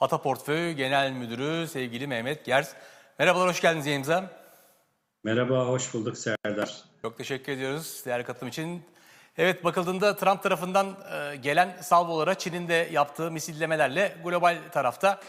Ata Portföy Genel Müdürü sevgili Mehmet Gers. Merhabalar, hoş geldiniz yayınımıza. Merhaba, hoş bulduk Serdar. Çok teşekkür ediyoruz değerli katılım için. Evet bakıldığında Trump tarafından e, gelen salvolara Çin'in de yaptığı misillemelerle global tarafta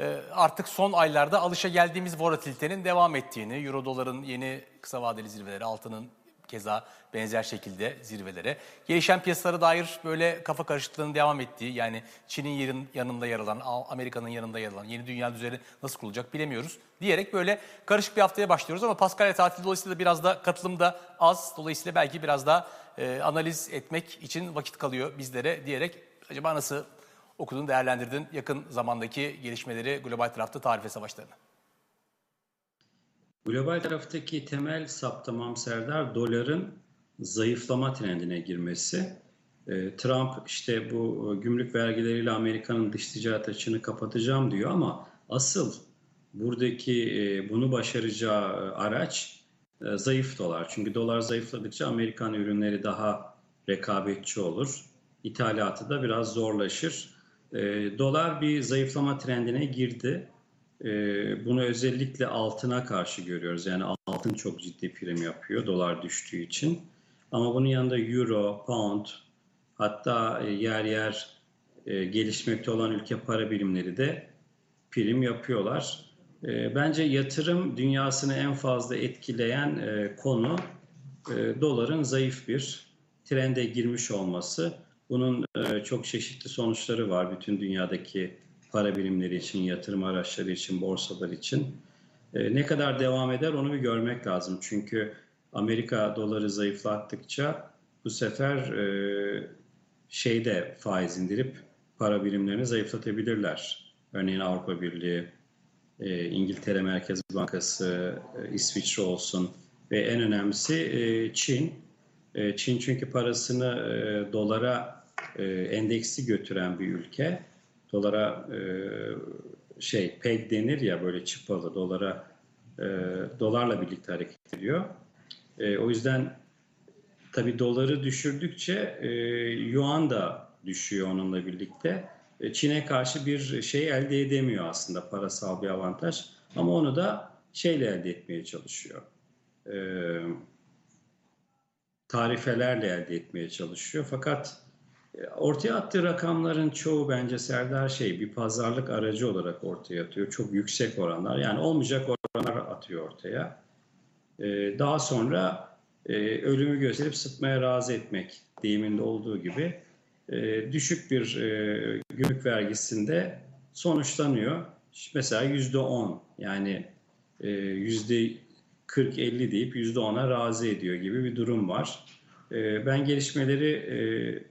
e, artık son aylarda alışa geldiğimiz volatilitenin devam ettiğini, Euro doların yeni kısa vadeli zirveleri, altının keza benzer şekilde zirvelere. Gelişen piyasalara dair böyle kafa karışıklığının devam ettiği yani Çin'in yerin yanında yer alan, Amerika'nın yanında yer alan yeni dünya düzeni nasıl kurulacak bilemiyoruz diyerek böyle karışık bir haftaya başlıyoruz ama Paskalya tatili dolayısıyla biraz da katılım da az. Dolayısıyla belki biraz daha e, analiz etmek için vakit kalıyor bizlere diyerek acaba nasıl okudun, değerlendirdin yakın zamandaki gelişmeleri global tarafta tarife savaşlarını? Global taraftaki temel saptamam Serdar doların zayıflama trendine girmesi. Ee, Trump işte bu gümrük vergileriyle Amerika'nın dış ticaret açığını kapatacağım diyor ama asıl buradaki e, bunu başaracağı araç e, zayıf dolar. Çünkü dolar zayıfladıkça Amerikan ürünleri daha rekabetçi olur. İthalatı da biraz zorlaşır. E, dolar bir zayıflama trendine girdi. Ee, bunu özellikle altına karşı görüyoruz. Yani altın çok ciddi prim yapıyor dolar düştüğü için. Ama bunun yanında euro, pound hatta e, yer yer e, gelişmekte olan ülke para birimleri de prim yapıyorlar. E, bence yatırım dünyasını en fazla etkileyen konu doların zayıf bir trende girmiş olması. Bunun çok çeşitli sonuçları var bütün dünyadaki para birimleri için, yatırım araçları için, borsalar için. E, ne kadar devam eder onu bir görmek lazım. Çünkü Amerika doları zayıflattıkça bu sefer e, şeyde faiz indirip para birimlerini zayıflatabilirler. Örneğin Avrupa Birliği, e, İngiltere Merkez Bankası, İsviçre olsun ve en önemlisi Çin. Çin çünkü parasını dolara e, endeksi götüren bir ülke dolara e, şey peg denir ya böyle çıpalı dolara e, dolarla birlikte hareket ediyor. E, o yüzden tabi doları düşürdükçe e, yuan da düşüyor onunla birlikte. E, Çin'e karşı bir şey elde edemiyor aslında parasal bir avantaj. Ama onu da şeyle elde etmeye çalışıyor. E, tarifelerle elde etmeye çalışıyor. Fakat Ortaya attığı rakamların çoğu bence Serdar şey bir pazarlık aracı olarak ortaya atıyor. Çok yüksek oranlar yani olmayacak oranlar atıyor ortaya. Ee, daha sonra e, ölümü gösterip sıtmaya razı etmek deyiminde olduğu gibi e, düşük bir e, gümrük vergisinde sonuçlanıyor. Mesela yüzde on yani yüzde 40-50 deyip yüzde ona razı ediyor gibi bir durum var. Ben gelişmeleri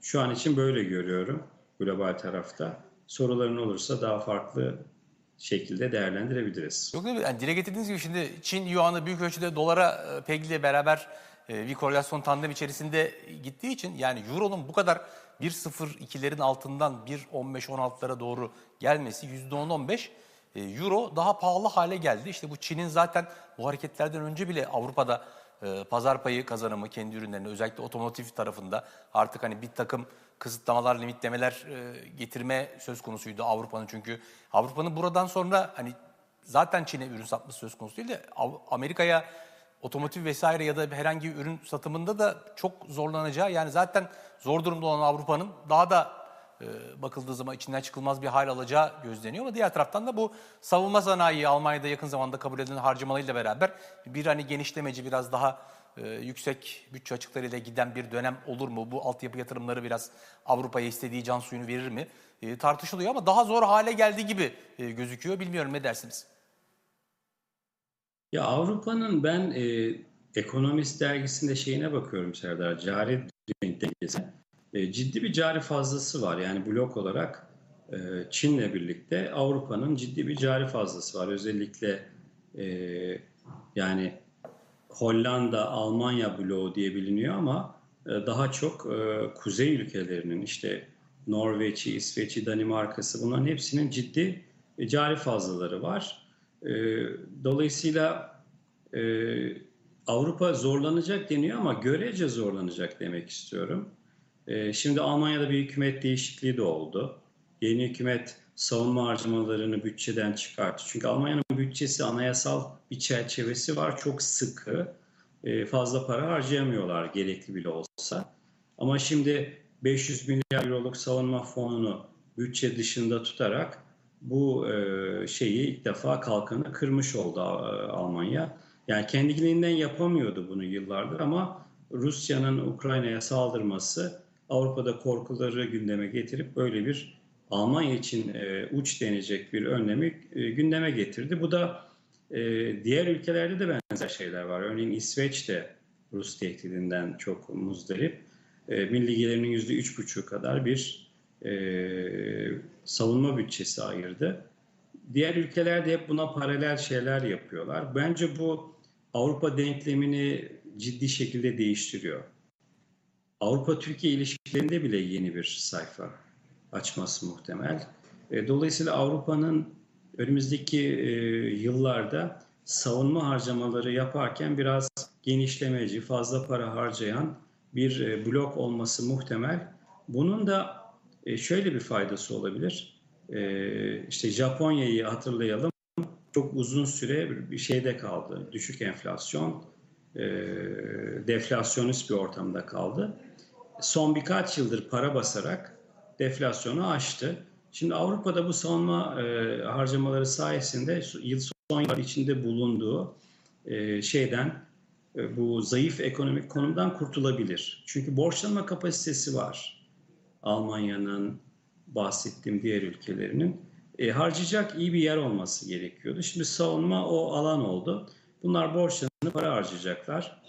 şu an için böyle görüyorum global tarafta. Soruların olursa daha farklı şekilde değerlendirebiliriz. Yok değil Yani dile getirdiğiniz gibi şimdi Çin yuanı büyük ölçüde dolara e, PEG beraber e, bir korelasyon tandem içerisinde gittiği için yani Euro'nun bu kadar 1.02'lerin altından 1.15-16'lara doğru gelmesi %10-15 e, Euro daha pahalı hale geldi. İşte bu Çin'in zaten bu hareketlerden önce bile Avrupa'da e, pazar payı kazanımı kendi ürünlerine özellikle otomotiv tarafında artık hani bir takım kısıtlamalar, limitlemeler e, getirme söz konusuydu Avrupa'nın. Çünkü Avrupa'nın buradan sonra hani zaten Çin'e ürün satması söz konusu değil de Amerika'ya otomotiv vesaire ya da herhangi bir ürün satımında da çok zorlanacağı yani zaten zor durumda olan Avrupa'nın daha da bakıldığı zaman içinden çıkılmaz bir hal alacağı gözleniyor ama diğer taraftan da bu savunma sanayi Almanya'da yakın zamanda kabul edilen harcamalarıyla beraber bir hani genişlemeci biraz daha e, yüksek bütçe açıklarıyla giden bir dönem olur mu? Bu altyapı yatırımları biraz Avrupa'ya istediği can suyunu verir mi? E, tartışılıyor ama daha zor hale geldiği gibi e, gözüküyor. Bilmiyorum ne dersiniz? Ya Avrupa'nın ben e, Ekonomist dergisinde şeyine bakıyorum Serdar, cari dengesi. E, ciddi bir cari fazlası var. Yani blok olarak e, Çin'le birlikte Avrupa'nın ciddi bir cari fazlası var. Özellikle e, yani Hollanda, Almanya bloğu diye biliniyor ama daha çok kuzey ülkelerinin işte Norveç'i, İsveç'i, Danimarka'sı bunların hepsinin ciddi cari fazlaları var. Dolayısıyla Avrupa zorlanacak deniyor ama görece zorlanacak demek istiyorum. Ee, şimdi Almanya'da bir hükümet değişikliği de oldu. Yeni hükümet savunma harcamalarını bütçeden çıkarttı. Çünkü Almanya'nın bütçesi anayasal bir çerçevesi var. Çok sıkı. E, fazla para harcayamıyorlar gerekli bile olsa. Ama şimdi 500 milyar euroluk savunma fonunu bütçe dışında tutarak bu e, şeyi ilk defa kalkanı kırmış oldu e, Almanya. Yani kendiliğinden yapamıyordu bunu yıllardır ama Rusya'nın Ukrayna'ya saldırması Avrupa'da korkuları gündeme getirip böyle bir Almanya için e, uç denecek bir önlemi e, gündeme getirdi. Bu da e, diğer ülkelerde de benzer şeyler var. Örneğin İsveç de Rus tehdidinden çok muzdarip. E, milli gelirinin yüzde üç buçuk kadar bir e, savunma bütçesi ayırdı. Diğer ülkeler de hep buna paralel şeyler yapıyorlar. Bence bu Avrupa denklemini ciddi şekilde değiştiriyor. Avrupa-Türkiye ilişkilerinde bile yeni bir sayfa açması muhtemel. E, dolayısıyla Avrupa'nın önümüzdeki e, yıllarda savunma harcamaları yaparken biraz genişlemeci, fazla para harcayan bir e, blok olması muhtemel. Bunun da şöyle bir faydası olabilir. İşte Japonya'yı hatırlayalım. Çok uzun süre bir şeyde kaldı. Düşük enflasyon, deflasyonist bir ortamda kaldı. Son birkaç yıldır para basarak deflasyonu aştı. Şimdi Avrupa'da bu savunma e, harcamaları sayesinde yıl son yıllar içinde bulunduğu e, şeyden e, bu zayıf ekonomik konumdan kurtulabilir. Çünkü borçlanma kapasitesi var. Almanya'nın bahsettiğim diğer ülkelerinin e, harcayacak iyi bir yer olması gerekiyordu. Şimdi savunma o alan oldu. Bunlar borçlanıp para harcayacaklar.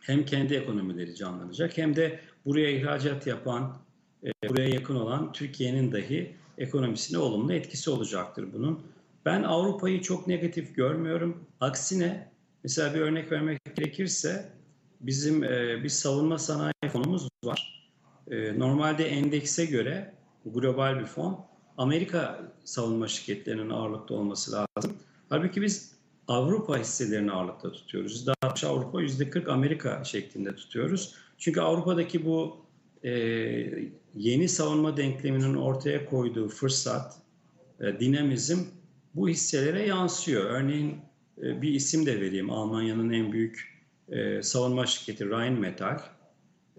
Hem kendi ekonomileri canlanacak hem de buraya ihracat yapan e, buraya yakın olan Türkiye'nin dahi ekonomisine olumlu etkisi olacaktır bunun. Ben Avrupa'yı çok negatif görmüyorum. Aksine mesela bir örnek vermek gerekirse bizim e, bir savunma sanayi fonumuz var. E, normalde endekse göre global bir fon Amerika savunma şirketlerinin ağırlıkta olması lazım. Halbuki biz Avrupa hisselerini ağırlıkta tutuyoruz. %60 Avrupa, %40 Amerika şeklinde tutuyoruz. Çünkü Avrupa'daki bu e, yeni savunma denkleminin ortaya koyduğu fırsat, e, dinamizm bu hisselere yansıyor. Örneğin e, bir isim de vereyim. Almanya'nın en büyük e, savunma şirketi Rheinmetall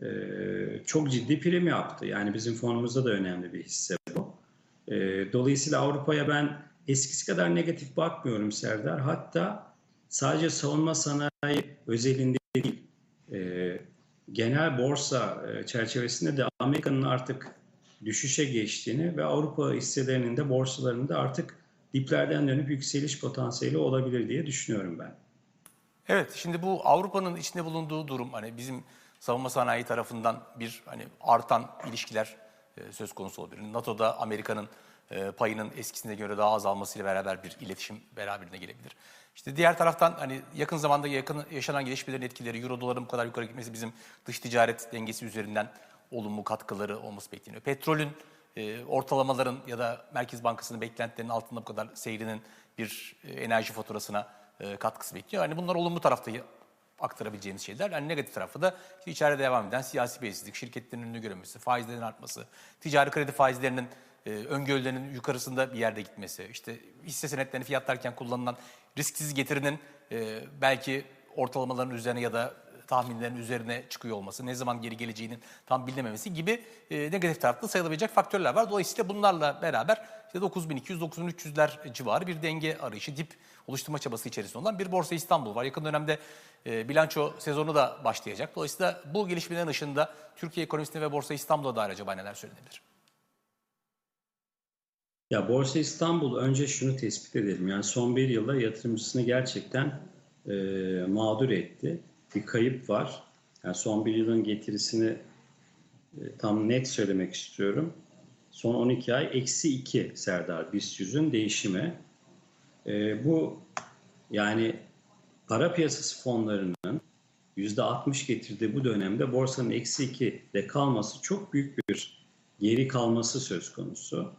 e, çok ciddi prim yaptı. Yani bizim fonumuzda da önemli bir hisse bu. E, dolayısıyla Avrupa'ya ben eskisi kadar negatif bakmıyorum Serdar. Hatta sadece savunma sanayi özelinde değil, e, genel borsa e, çerçevesinde de Amerika'nın artık düşüşe geçtiğini ve Avrupa hisselerinin de borsalarında artık diplerden dönüp yükseliş potansiyeli olabilir diye düşünüyorum ben. Evet, şimdi bu Avrupa'nın içinde bulunduğu durum hani bizim savunma sanayi tarafından bir hani artan ilişkiler söz konusu olabilir. NATO'da Amerika'nın e, payının eskisine göre daha azalmasıyla beraber bir iletişim beraberine gelebilir. İşte diğer taraftan hani yakın zamanda yakın yaşanan gelişmelerin etkileri, euro doların bu kadar yukarı gitmesi bizim dış ticaret dengesi üzerinden olumlu katkıları olması bekleniyor. Petrolün e, ortalamaların ya da Merkez Bankası'nın beklentilerinin altında bu kadar seyrinin bir e, enerji faturasına e, katkısı bekliyor. Yani bunlar olumlu tarafta aktarabileceğimiz şeyler. Yani negatif tarafı da işte içeride devam eden siyasi belirsizlik, şirketlerin önünü görünmesi, faizlerin artması, ticari kredi faizlerinin e, öngörülerinin yukarısında bir yerde gitmesi, işte hisse senetlerini fiyatlarken kullanılan risksiz getirinin e, belki ortalamaların üzerine ya da tahminlerin üzerine çıkıyor olması, ne zaman geri geleceğinin tam bilinememesi gibi e, negatif tarafta sayılabilecek faktörler var. Dolayısıyla bunlarla beraber işte 9200-9300'ler civarı bir denge arayışı, dip oluşturma çabası içerisinde olan bir Borsa İstanbul var. Yakın dönemde e, bilanço sezonu da başlayacak. Dolayısıyla bu gelişmelerin ışığında Türkiye ekonomisine ve Borsa İstanbul'a dair acaba neler söylenebilir? Ya Borsa İstanbul önce şunu tespit edelim. Yani son bir yılda yatırımcısını gerçekten e, mağdur etti. Bir kayıp var. Yani son bir yılın getirisini e, tam net söylemek istiyorum. Son 12 ay eksi 2 Serdar BIST 100'ün değişimi. E, bu yani para piyasası fonlarının %60 getirdiği bu dönemde borsanın eksi 2'de kalması çok büyük bir geri kalması söz konusu.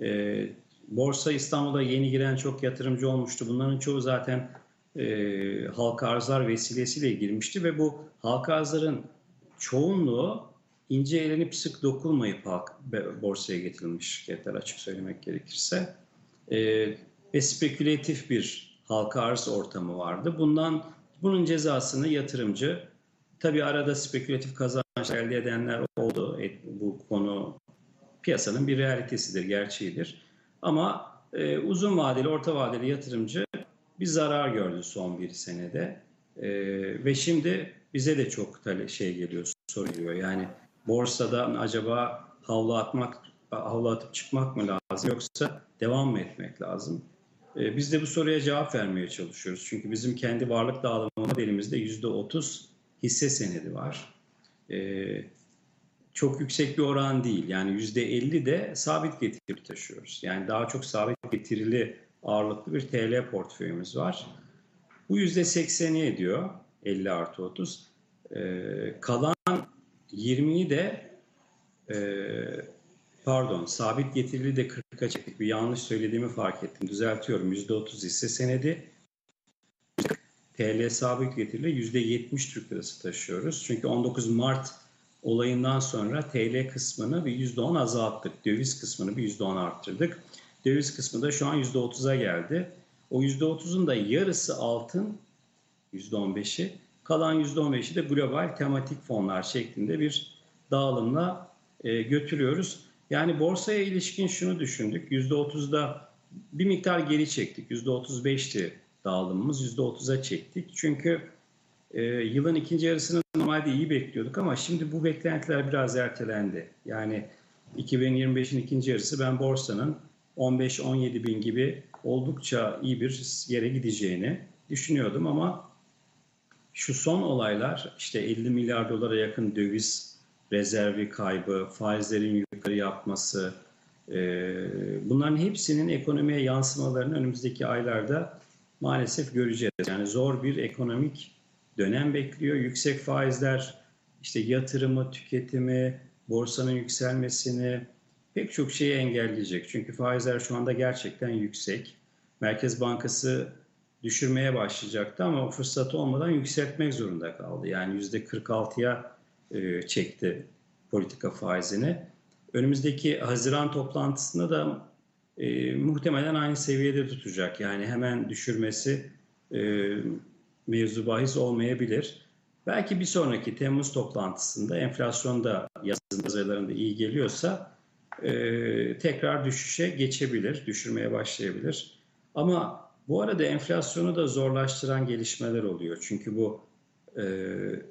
E, Borsa İstanbul'a yeni giren çok yatırımcı olmuştu. Bunların çoğu zaten e, halka arzlar vesilesiyle girmişti ve bu halka arzların çoğunluğu ince elenip sık dokunmayıp borsaya getirilmiş şirketler açık söylemek gerekirse. E, ve spekülatif bir halka arz ortamı vardı. Bundan bunun cezasını yatırımcı tabii arada spekülatif kazanç elde edenler oldu. E, bu konu piyasanın bir realitesidir, gerçeğidir. Ama e, uzun vadeli, orta vadeli yatırımcı bir zarar gördü son bir senede. E, ve şimdi bize de çok şey geliyor, soru geliyor. Yani borsadan acaba havlu atmak, havlu atıp çıkmak mı lazım yoksa devam mı etmek lazım? E, biz de bu soruya cevap vermeye çalışıyoruz. Çünkü bizim kendi varlık dağılımı modelimizde %30 hisse senedi var. E, çok yüksek bir oran değil. Yani %50 de sabit getiri taşıyoruz. Yani daha çok sabit getirili ağırlıklı bir TL portföyümüz var. Bu %80'i ediyor 50 artı 30. Ee, kalan 20'yi de e, pardon sabit getirili de 40'a çektik. Bir yanlış söylediğimi fark ettim. Düzeltiyorum. %30 hisse senedi. TL sabit getirili %70 Türk lirası taşıyoruz. Çünkü 19 Mart olayından sonra TL kısmını bir %10 azalttık. Döviz kısmını bir %10 arttırdık. Döviz kısmı da şu an %30'a geldi. O %30'un da yarısı altın, %15'i. Kalan %15'i de global tematik fonlar şeklinde bir dağılımla e, götürüyoruz. Yani borsaya ilişkin şunu düşündük. %30'da bir miktar geri çektik. %35'ti dağılımımız. %30'a çektik. Çünkü e, yılın ikinci yarısını normalde iyi bekliyorduk ama şimdi bu beklentiler biraz ertelendi. Yani 2025'in ikinci yarısı ben borsanın 15-17 bin gibi oldukça iyi bir yere gideceğini düşünüyordum ama şu son olaylar işte 50 milyar dolara yakın döviz rezervi kaybı, faizlerin yukarı yapması e, bunların hepsinin ekonomiye yansımalarını önümüzdeki aylarda maalesef göreceğiz. Yani zor bir ekonomik dönem bekliyor. Yüksek faizler işte yatırımı, tüketimi, borsanın yükselmesini pek çok şeyi engelleyecek. Çünkü faizler şu anda gerçekten yüksek. Merkez Bankası düşürmeye başlayacaktı ama o fırsatı olmadan yükseltmek zorunda kaldı. Yani %46'ya e, çekti politika faizini. Önümüzdeki Haziran toplantısında da e, muhtemelen aynı seviyede tutacak. Yani hemen düşürmesi e, mevzu bahis olmayabilir. Belki bir sonraki Temmuz toplantısında enflasyonda yazın aylarında iyi geliyorsa e, tekrar düşüşe geçebilir, düşürmeye başlayabilir. Ama bu arada enflasyonu da zorlaştıran gelişmeler oluyor. Çünkü bu e,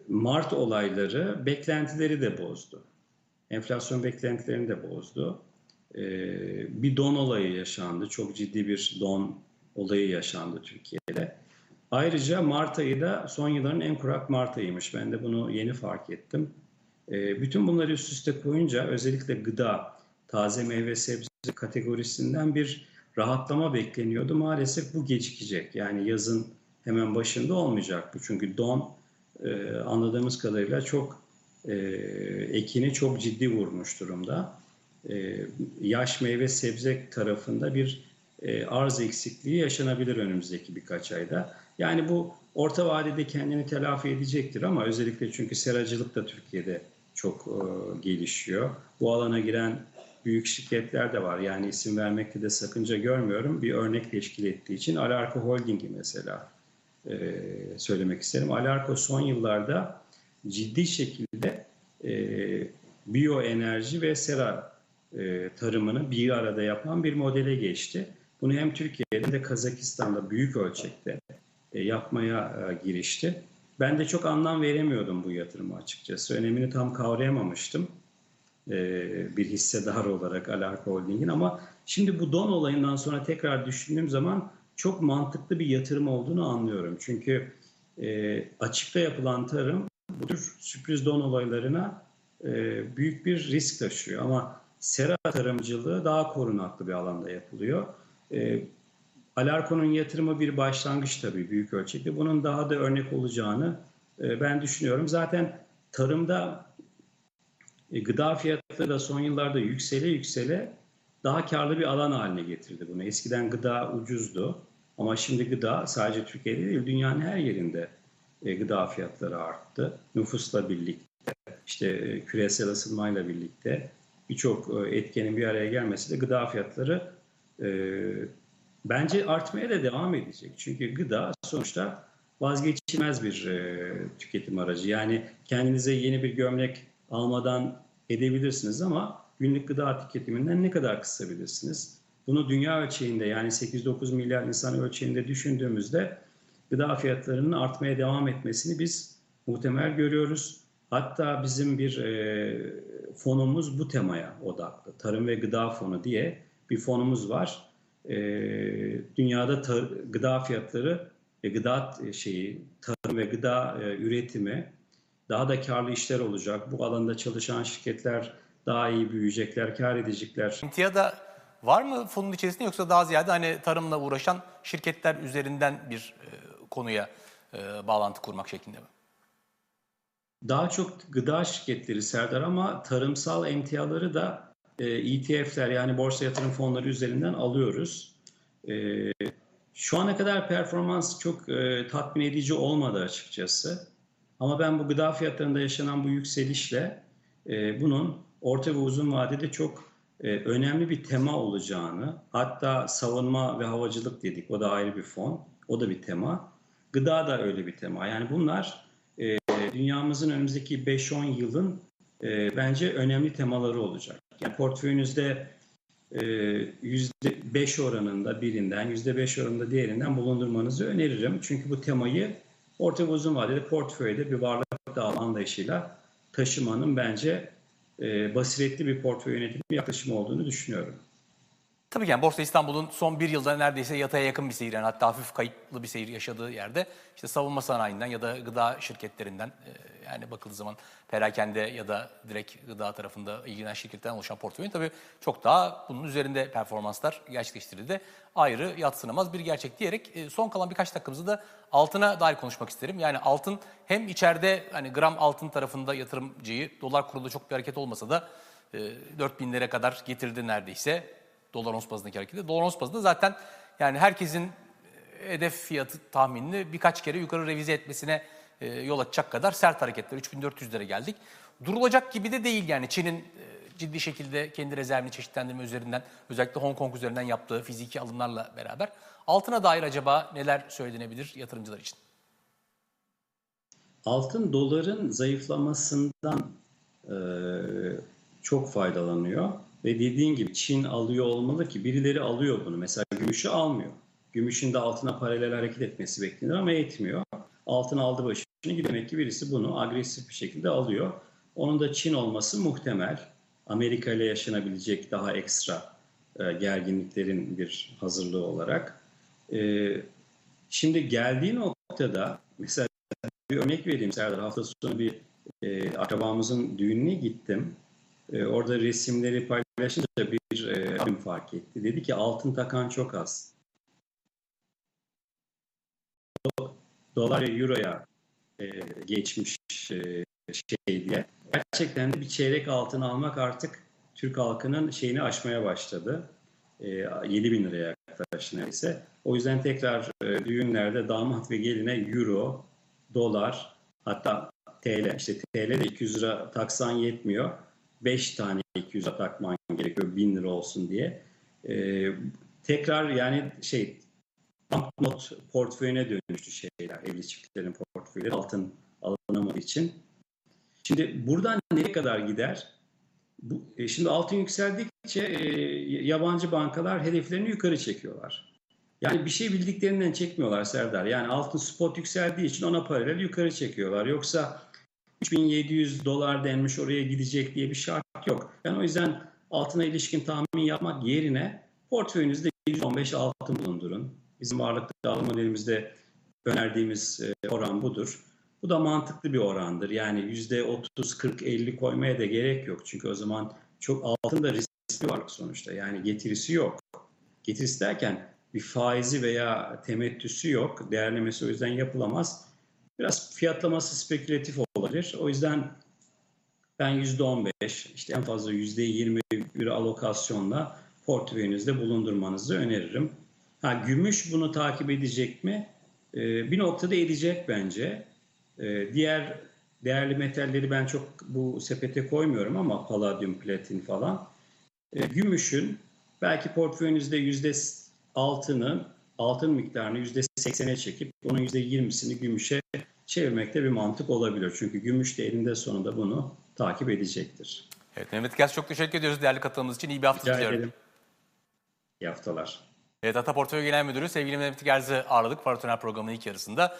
Mart olayları beklentileri de bozdu. Enflasyon beklentilerini de bozdu. E, bir don olayı yaşandı. Çok ciddi bir don olayı yaşandı Türkiye'de. Ayrıca Mart ayı da son yılların en kurak Mart ayıymış. Ben de bunu yeni fark ettim. E, bütün bunları üst üste koyunca özellikle gıda, taze meyve sebze kategorisinden bir rahatlama bekleniyordu. Maalesef bu gecikecek. Yani yazın hemen başında olmayacak bu. Çünkü don e, anladığımız kadarıyla çok e, ekini çok ciddi vurmuş durumda. E, yaş meyve sebze tarafında bir e, arz eksikliği yaşanabilir önümüzdeki birkaç ayda. Yani bu orta vadede kendini telafi edecektir ama özellikle çünkü seracılık da Türkiye'de çok e, gelişiyor. Bu alana giren büyük şirketler de var. Yani isim vermekte de sakınca görmüyorum. Bir örnek teşkil ettiği için Alarko Holding'i mesela e, söylemek isterim. Alarko son yıllarda ciddi şekilde e, biyoenerji ve sera e, tarımını bir arada yapan bir modele geçti. Bunu hem Türkiye'de hem de Kazakistan'da büyük ölçekte e, yapmaya e, girişti. Ben de çok anlam veremiyordum bu yatırımı açıkçası. Önemini tam kavrayamamıştım bir hissedar olarak Alarko Holding'in ama şimdi bu don olayından sonra tekrar düşündüğüm zaman çok mantıklı bir yatırım olduğunu anlıyorum. Çünkü açıkta yapılan tarım bu tür sürpriz don olaylarına büyük bir risk taşıyor ama sera tarımcılığı daha korunaklı bir alanda yapılıyor. Alarko'nun yatırımı bir başlangıç tabii büyük ölçekte. Bunun daha da örnek olacağını e, ben düşünüyorum. Zaten tarımda e, gıda fiyatları da son yıllarda yüksele yüksele daha karlı bir alan haline getirdi bunu. Eskiden gıda ucuzdu ama şimdi gıda sadece Türkiye'de değil dünyanın her yerinde e, gıda fiyatları arttı nüfusla birlikte. işte e, küresel ısınmayla birlikte birçok etkenin bir araya gelmesiyle gıda fiyatları e, bence artmaya da devam edecek. Çünkü gıda sonuçta vazgeçilmez bir e, tüketim aracı. Yani kendinize yeni bir gömlek almadan edebilirsiniz ama günlük gıda tüketiminden ne kadar kısabilirsiniz? Bunu dünya ölçeğinde yani 8-9 milyar insan ölçeğinde düşündüğümüzde gıda fiyatlarının artmaya devam etmesini biz muhtemel görüyoruz. Hatta bizim bir e, fonumuz bu temaya odaklı. Tarım ve Gıda Fonu diye bir fonumuz var. E, dünyada tar- gıda fiyatları ve gıda şeyi, tarım ve gıda e, üretimi daha da karlı işler olacak. Bu alanda çalışan şirketler daha iyi büyüyecekler, kar edecekler. Emtiyada var mı fonun içerisinde yoksa daha ziyade hani tarımla uğraşan şirketler üzerinden bir e, konuya e, bağlantı kurmak şeklinde mi? Daha çok gıda şirketleri Serdar ama tarımsal emtiaları da e, ETF'ler yani borsa yatırım fonları üzerinden alıyoruz. E, şu ana kadar performans çok e, tatmin edici olmadı açıkçası. Ama ben bu gıda fiyatlarında yaşanan bu yükselişle e, bunun orta ve uzun vadede çok e, önemli bir tema olacağını, hatta savunma ve havacılık dedik, o da ayrı bir fon, o da bir tema. Gıda da öyle bir tema. Yani bunlar e, dünyamızın önümüzdeki 5-10 yılın e, bence önemli temaları olacak. Yani portföyünüzde e, %5 oranında birinden, %5 oranında diğerinden bulundurmanızı öneririm. Çünkü bu temayı orta ve uzun vadede portföyde bir varlık dağılma anlayışıyla taşımanın bence e, basiretli bir portföy yönetimi yaklaşımı olduğunu düşünüyorum. Tabii ki yani Borsa İstanbul'un son bir yılda neredeyse yataya yakın bir seyir yani hatta hafif kayıplı bir seyir yaşadığı yerde işte savunma sanayinden ya da gıda şirketlerinden e, yani bakıldığı zaman perakende ya da direkt gıda tarafında ilgilenen şirketlerden oluşan portföyün tabii çok daha bunun üzerinde performanslar gerçekleştirildi. Ayrı yatsınamaz bir gerçek diyerek e, son kalan birkaç dakikamızı da altına dair konuşmak isterim. Yani altın hem içeride hani gram altın tarafında yatırımcıyı dolar kurulu çok bir hareket olmasa da e, 4000 lira kadar getirdi neredeyse dolar ons bazındaki hareketi. Dolar ons bazında zaten yani herkesin e, hedef fiyatı tahminini birkaç kere yukarı revize etmesine e, yol açacak kadar sert hareketler. 3400 lira geldik. Durulacak gibi de değil yani Çin'in e, ciddi şekilde kendi rezervini çeşitlendirme üzerinden özellikle Hong Kong üzerinden yaptığı fiziki alımlarla beraber altına dair acaba neler söylenebilir yatırımcılar için? Altın doların zayıflamasından e, çok faydalanıyor. Ve dediğin gibi Çin alıyor olmalı ki birileri alıyor bunu. Mesela gümüşü almıyor. Gümüşün de altına paralel hareket etmesi beklenir ama etmiyor. Altın aldı başını demek ki birisi bunu agresif bir şekilde alıyor. Onun da Çin olması muhtemel. Amerika ile yaşanabilecek daha ekstra e, gerginliklerin bir hazırlığı olarak. E, şimdi geldiği noktada mesela bir örnek vereyim Serdar. Hafta sonu bir e, akrabamızın düğününe gittim. E, orada resimleri paylaşınca bir e, abim fark etti. Dedi ki altın takan çok az. Dolar ve euroya e, geçmiş e, şey diye. Gerçekten de bir çeyrek altın almak artık Türk halkının şeyini aşmaya başladı. E, 7 bin liraya yaklaştı neredeyse. O yüzden tekrar e, düğünlerde damat ve geline euro, dolar hatta TL işte TL de 200 lira taksan yetmiyor. 5 tane 200 lira takman gerekiyor 1000 lira olsun diye. Ee, tekrar yani şey banknot portföyüne dönüştü şeyler evli çiftlerin portföyleri altın alınamadığı için. Şimdi buradan nereye kadar gider? Bu, e, şimdi altın yükseldikçe e, yabancı bankalar hedeflerini yukarı çekiyorlar. Yani bir şey bildiklerinden çekmiyorlar Serdar. Yani altın spot yükseldiği için ona paralel yukarı çekiyorlar. Yoksa 3700 dolar denmiş oraya gidecek diye bir şart yok. Ben o yüzden altına ilişkin tahmin yapmak yerine portföyünüzde 115 altın bulundurun. Bizim varlık dağılım modelimizde önerdiğimiz e, oran budur. Bu da mantıklı bir orandır. Yani %30, 40, 50 koymaya da gerek yok. Çünkü o zaman çok altın da riskli varlık sonuçta. Yani getirisi yok. Getirisi derken bir faizi veya temettüsü yok. Değerlemesi o yüzden yapılamaz. Biraz fiyatlaması spekülatif olabilir. O yüzden ben %15, işte en fazla %20 bir alokasyonla portföyünüzde bulundurmanızı öneririm. Ha, gümüş bunu takip edecek mi? Ee, bir noktada edecek bence. Ee, diğer değerli metalleri ben çok bu sepete koymuyorum ama paladyum, platin falan. E, gümüşün belki portföyünüzde yüzde altını, altın miktarını yüzde seksene çekip onun yüzde yirmisini gümüşe çevirmekte bir mantık olabilir. Çünkü gümüş de eninde sonunda bunu takip edecektir. Evet Mehmet Gez çok teşekkür ediyoruz değerli katılımınız için. İyi bir hafta Rica diliyorum. ederim. İyi haftalar. Evet, Ata Portföy Genel Müdürü sevgili Mehmet Gerz'i ağırladık Paratoner programının ilk yarısında.